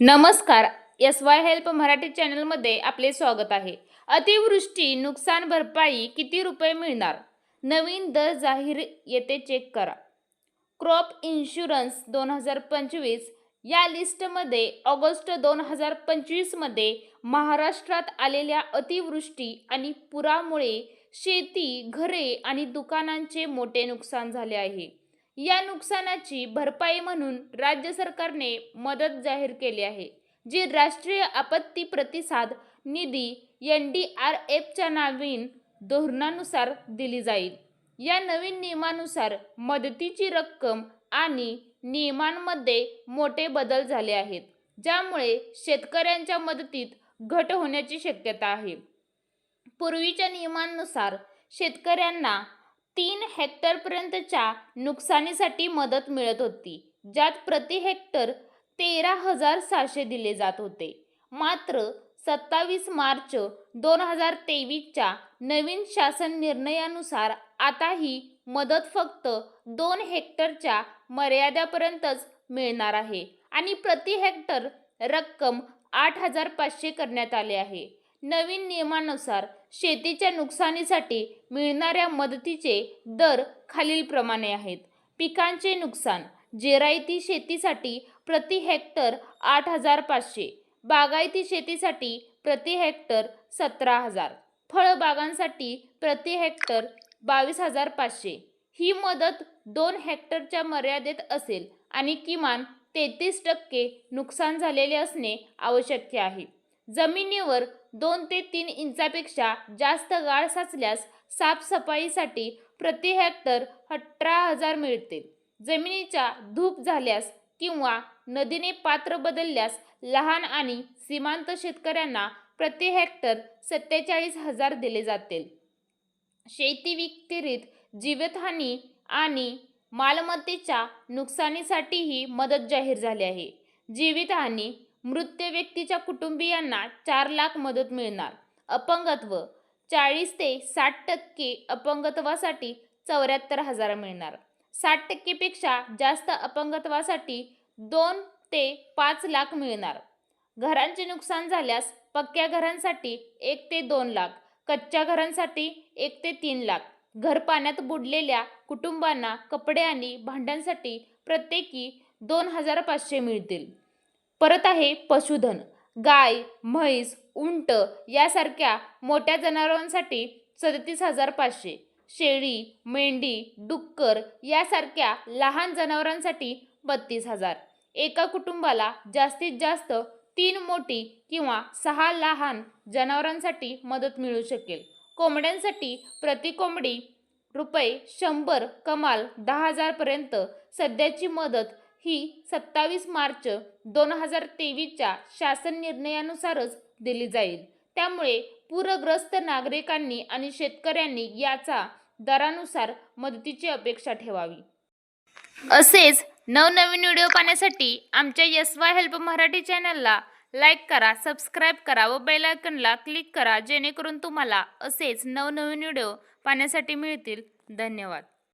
नमस्कार S Y help Marathi चॅनलमध्ये आपले स्वागत आहे. अतिवृष्टी नुकसान भरपाई किती रुपये मिळणार? नवीन दर जाहीर येते चेक करा. क्रॉप इन्शुरन्स दोन हजार पंचवीस या लिस्टमध्ये ऑगस्ट दोन हजार पंचवीसमध्ये महाराष्ट्रात आलेल्या अतिवृष्टी आणि पुरामुळे शेती घरे आणि दुकानांचे मोठे नुकसान झाले आहे. या नुकसानाची भरपाई म्हणून राज्य सरकारने मदत जाहीर केली आहे जी राष्ट्रीय आपत्ती प्रतिसाद निधी एन डी आर एफच्या नवीन धोरणानुसार दिली जाईल. या नवीन नियमानुसार मदतीची रक्कम आणि नियमांमध्ये मोठे बदल झाले आहेत ज्यामुळे शेतकऱ्यांच्या मदतीत घट होण्याची शक्यता आहे. पूर्वीच्या नियमांनुसार शेतकऱ्यांना तीन हेक्टरपर्यंतच्या नुकसानीसाठी मदत मिळत होती ज्यात प्रति हेक्टर तेरा हजार सहाशे दिले जात होते. मात्र सत्तावीस मार्च दोन हजार तेवीसच्या नवीन शासन निर्णयानुसार आता ही मदत फक्त दोन हेक्टरच्या मर्यादेपर्यंतच मिळणार आहे आणि प्रति हेक्टर रक्कम आठ हजार पाचशे करण्यात आले आहे. नवीन नियमानुसार शेतीच्या नुकसानीसाठी मिळणाऱ्या मदतीचे दर खालीलप्रमाणे आहेत. पिकांचे नुकसान जिरायती शेतीसाठी प्रति हेक्टर आठ हजार पाचशे बागायती शेतीसाठी प्रति हेक्टर सतरा हजार फळबागांसाठी प्रति हेक्टर बावीस हजार पाचशे. ही मदत दोन हेक्टरच्या मर्यादेत असेल आणि किमान तेहतीस टक्के नुकसान झालेले असणे आवश्यक आहे. जमिनीवर दोन ते तीन इंचापेक्षा जास्त गाळ साचल्यास साफसफाईसाठी प्रति हेक्टर अठरा हजार मिळते. जमिनीच्या धूप झाल्यास किंवा नदीने पात्र बदलल्यास लहान आणि सीमांत शेतकऱ्यांना प्रति हेक्टर सत्तेचाळीस हजार दिले जातील शेती व्यतिरिक्त जीवितहानी आणि मालमत्तेच्या नुकसानीसाठीही मदत जाहीर झाली आहे. जीवितहानी मृत व्यक्तीच्या कुटुंबियांना चार लाख मदत मिळणार. अपंगत्व चाळीस ते साठ टक्के अपंगत्वासाठी चौऱ्याहत्तर हजार मिळणार. साठ टक्केपेक्षा जास्त अपंगत्वासाठी दोन ते पाच लाख मिळणार. घरांचे नुकसान झाल्यास पक्क्या घरांसाठी एक ते दोन लाख कच्च्या घरांसाठी एक ते तीन लाख. घर पाण्यात बुडलेल्या कुटुंबांना कपडे आणि भांड्यांसाठी प्रत्येकी दोन हजार पाचशे मिळतील. परत आहे पशुधन. गाय म्हैस उंट यासारख्या मोठ्या जनावरांसाठी सदतीस हजार पाचशे. शेळी मेंढी डुक्कर यासारख्या लहान जनावरांसाठी बत्तीस हजार. एका कुटुंबाला जास्तीत जास्त तीन मोठी किंवा सहा लहान जनावरांसाठी मदत मिळू शकेल. कोंबड्यांसाठी प्रति कोंबडी रुपये शंभर कमाल दहा हजारपर्यंत सध्याची मदत ही सत्तावीस मार्च दोन हजार तेवीसच्या शासन निर्णयानुसारच दिली जाईल. त्यामुळे पूरग्रस्त नागरिकांनी आणि शेतकऱ्यांनी याचा दरानुसार मदतीची अपेक्षा ठेवावी. असेच नवनवीन व्हिडिओ पाहण्यासाठी आमच्या यस वाय हेल्प मराठी चॅनलला लाईक करा सबस्क्राईब करा व बेल आयकनला क्लिक करा जेणेकरून तुम्हाला असेच नवनवीन व्हिडिओ पाहण्यासाठी मिळतील. धन्यवाद.